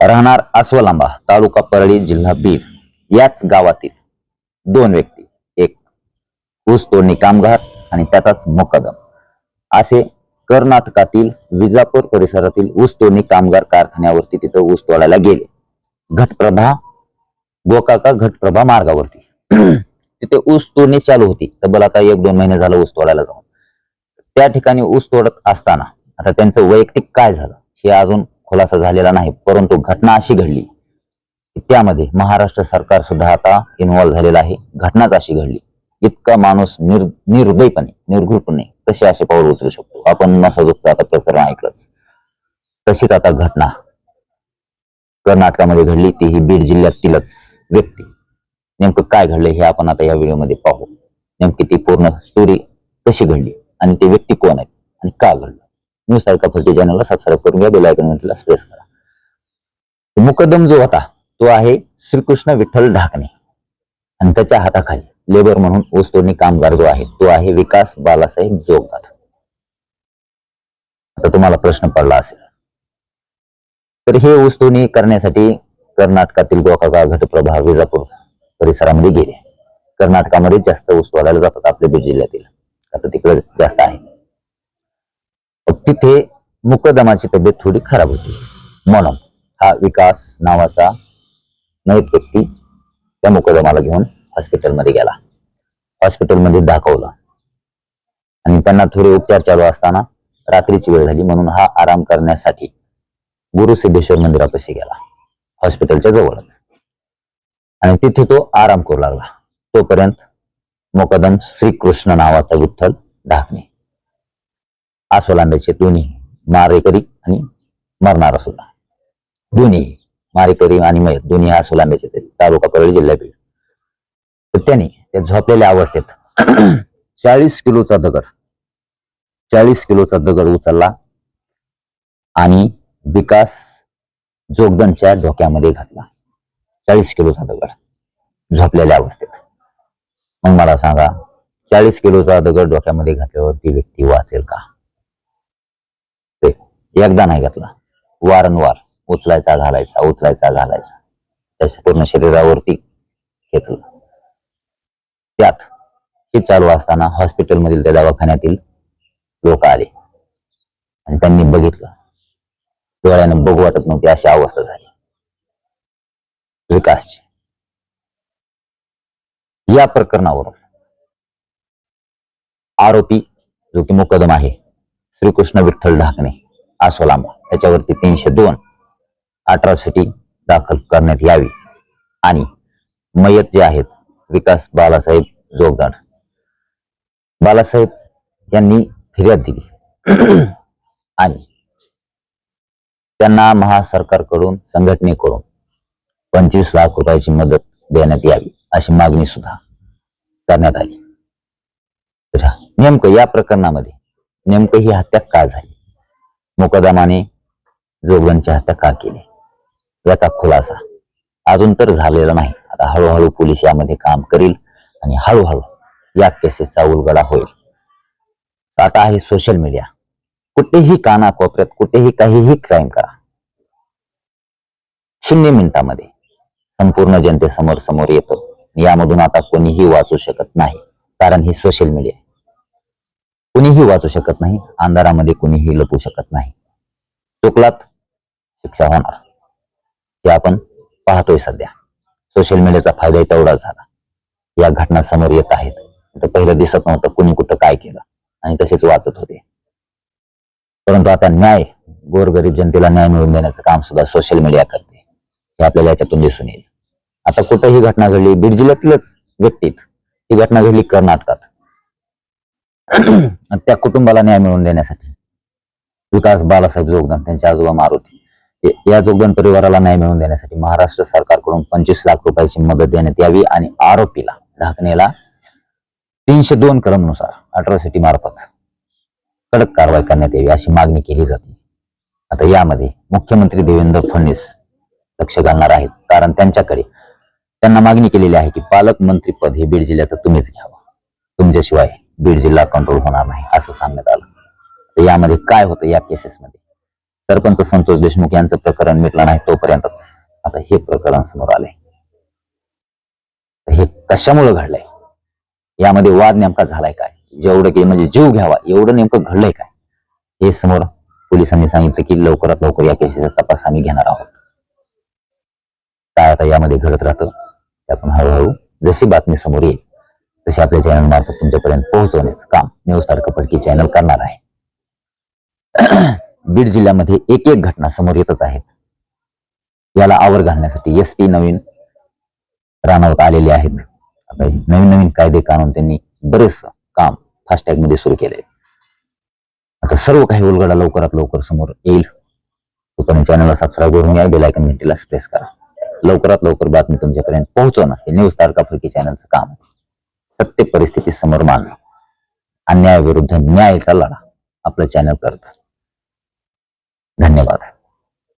राहणार अस्वलांबा तालुका परळी जिल्हा बीड याच गावातील दोन व्यक्ती. एक ऊस तोडणी कामगार आणि त्याचाच मुकदम. असे कर्नाटकातील विजापूर परिसरातील ऊस तोडणी कामगार कारखान्यावरती तिथं ऊस तोडायला गेले. घटप्रभा गोकाका घटप्रभा मार्गावरती. तिथे ऊस तोडणी चालू होती. तब्बल आता एक दोन महिने झालं ऊस तोडायला जाऊन. त्या ठिकाणी ऊस तोडत असताना आता त्यांचं वैयक्तिक काय झालं हे अजून खुलासा झालेला नाही परंतु घटना अशी घडली त्यामध्ये महाराष्ट्र सरकार सुद्धा आता इन्व्हॉल्व्ह झालेलं आहे. घटनाच अशी घडली. इतका माणूस निर निर्दयपणे निर्घृपणे तसे असे पाऊल उचलू शकतो. आपण नसाजुकचं आता प्रकरण ऐकलंच. तशीच आता घटना कर्नाटकामध्ये घडली. ती ही बीड जिल्ह्यातीलच व्यक्ती. नेमकं काय घडलं हे आपण आता या व्हिडिओमध्ये पाहू. नेमकी ती पूर्ण स्टोरी कशी घडली आणि ती व्यक्ती कोण आहेत आणि का घडलं? न्यूज तारका फर्टी चॅनलला सबस्क्राईब करून घ्या बेल घंटीला प्रेस करा. मुकदम जो होता तो आहे श्रीकृष्ण विठ्ठल ढाकणे. आणि त्याच्या हाताखाली लेबर म्हणून ऊस तोडणी कामगार जो आहे तो आहे विकास बालासाहेब जोगदार. आता तुम्हाला प्रश्न पडला असेल. तर हे ऊस तोडणी करण्यासाठी कर्नाटकातील गोकाका घटप्रभा विजापूर परिसरामध्ये गेले. कर्नाटकामध्ये जास्त ऊस वाढायला जातात आपल्या बीड जिल्ह्यातील. आता तिकडे जास्त आहे. तिथे मुकदमाची तब्येत थोडी खराब होती. म्हणून हा विकास नावाचा नवीन व्यक्ती त्या मुकदमाला घेऊन हॉस्पिटलमध्ये गेला. हॉस्पिटलमध्ये दाखवलं. आणि त्यांना थोडे उपचार चालू असताना रात्रीची वेळ झाली म्हणून हा आराम करण्यासाठी गुरु सिद्धेश्वर मंदिरापाशी गेला. हॉस्पिटलच्या जवळच. आणि तिथे तो आराम करू लागला. तोपर्यंत मुकदम श्रीकृष्ण नावाचा विठ्ठल ढाकणे. आसोलांब्याचे दोन्ही मारेकरी आणि मरणारा सुद्धा. दोन्ही मारेकरी आणि मयत दोन्ही आसोलांब्याचे आहेत. तालुका परळी जिल्हा बीड. तर त्याने त्या झोपलेल्या अवस्थेत चाळीस किलोचा दगड चाळीस किलोचा दगड उचलला आणि विकास जोगदनच्या डोक्यामध्ये घातला. चाळीस किलोचा दगड झोपलेल्या अवस्थेत. मग मला सांगा चाळीस किलोचा दगड डोक्यामध्ये घातल्यावर ती व्यक्ती वाचेल का? एकदा नाही घातला. वारंवार उचलायचा घालायचा उचलायचा घालायचा. त्याच्या पूर्ण शरीरावरती खेचलं. त्यात हे चालू असताना हॉस्पिटलमधील त्या दवाखान्यातील लोक आले. आणि त्यांनी बघितलं. डोळ्यानं बघू वाटत नव्हती अशी अवस्था झाली. विकासची. या प्रकरणावरून आरोपी जो की मुकदम आहे श्रीकृष्ण विठ्ठल ढाकणे. आसोलांबा त्याच्यावरती तीनशे दोन अट्रॉसिटी दाखल करण्यात यावी. आणि मयत जे आहेत विकास बालासाहेब जोगदार बालासाहेब यांनी फिर्याद दिली. आणि त्यांना महासरकारकडून संघटनेकडून पंचवीस लाख रुपयाची मदत देण्यात यावी अशी मागणी सुद्धा करण्यात आली. नेमकं या प्रकरणामध्ये नेमकं ही हत्या का झाली? मुकदमाने जोगांच्या हत्या का केली? याचा खुलासा अजून तर झालेला नाही. आता हळूहळू पोलीस यामध्ये काम करील आणि हळूहळू या केसेसचा उलगडा होईल. आता आहे सोशल मीडिया. कुठेही काना कोपऱ्यात कुठेही काहीही क्राईम करा. शून्य मिनिटामध्ये संपूर्ण जनतेसमोर समोर येतं. यामधून आता कोणीही वाचू शकत नाही. कारण ही सोशल मीडिया कुणीही वाचू शकत नाही अंधारामध्ये कुणीही लपू शकत नाही. चुकलात शिक्षा होणार. ते आपण पाहतोय सध्या. सोशल मीडियाचा फायदा तेवढा झाला. या घटना समोर येत आहेत. तर पहिलं दिसत नव्हतं कुणी कुठं काय केलं. आणि तसेच वाचत होते. परंतु आता न्याय गोरगरीब जनतेला न्याय मिळवून देण्याचं काम सुद्धा सोशल मीडिया करते. हे आपल्याला याच्यातून दिसून येईल. आता कुठं ही घटना घडली बीड जिल्ह्यातीलच व्यक्तीत. ही घटना घडली कर्नाटकात. त्या कुटुंबाला न्याय मिळवून देण्यासाठी विकास बालासाहेब जोगदान त्यांचे आजोबा मारुती या- जोगदान परिवाराला न्याय मिळवून देण्यासाठी महाराष्ट्र सरकारकडून पंचवीस लाख रुपयाची मदत देण्यात यावी आणि आरोपीला ढाकणेला तीनशे दोन कलमनुसार अट्रॉसिटी मार्फत कडक कारवाई करण्यात यावी अशी मागणी केली जाते. आता यामध्ये मुख्यमंत्री देवेंद्र फडणवीस लक्ष घालणार आहेत. कारण त्यांच्याकडे त्यांना मागणी केलेली आहे की पालकमंत्री पद हे बीड जिल्ह्याचं तुम्हीच घ्यावं. तुमच्याशिवाय बीड जिल्हा कंट्रोल होणार नाही असं सांगण्यात आलं. तर यामध्ये काय होतं या केसेसमध्ये सरपंच संतोष देशमुख यांचं प्रकरण मिटलं नाही तोपर्यंतच आता हे प्रकरण समोर आलंय. तर हे कशामुळे घडलंय? यामध्ये वाद नेमका झालाय काय? जेवढं की म्हणजे जीव घ्यावा एवढं नेमकं घडलंय काय? हे समोर पोलिसांनी सांगितलं की लवकरात लवकर या केसेसचा तपास आम्ही घेणार आहोत. काय आता यामध्ये घडत राहतं? ते आपण हळूहळू जशी बातमी समोर येईल तशी आपल्या चॅनल मार्फत तुमच्यापर्यंत पोहोचवण्याचं काम न्यूज तारखा चॅनल करणार आहे. बीड जिल्ह्यामध्ये एक एक घटना समोर येतच आहेत. याला आवर घालण्यासाठी एस पी नवीन रानावत आलेले आहेत. आता नवीन नवीन कायदे कानून त्यांनी बरेच काम फास्टॅगमध्ये सुरू केले. आता सर्व काही उलगडा लवकरात लवकर समोर येईल. तोपर्यंत चॅनलला सबस्क्राईब करून या बेलायकन घंटीला प्रेस करा. लवकरात लवकर बातमी तुमच्यापर्यंत पोहोचवणं हे न्यूज तारका फरकी चॅनलचं काम आहे. सत्य परिस्थिती समोर मांडणं अन्यायाविरुद्ध न्यायाचा लढा आपलं चॅनल करत. धन्यवाद.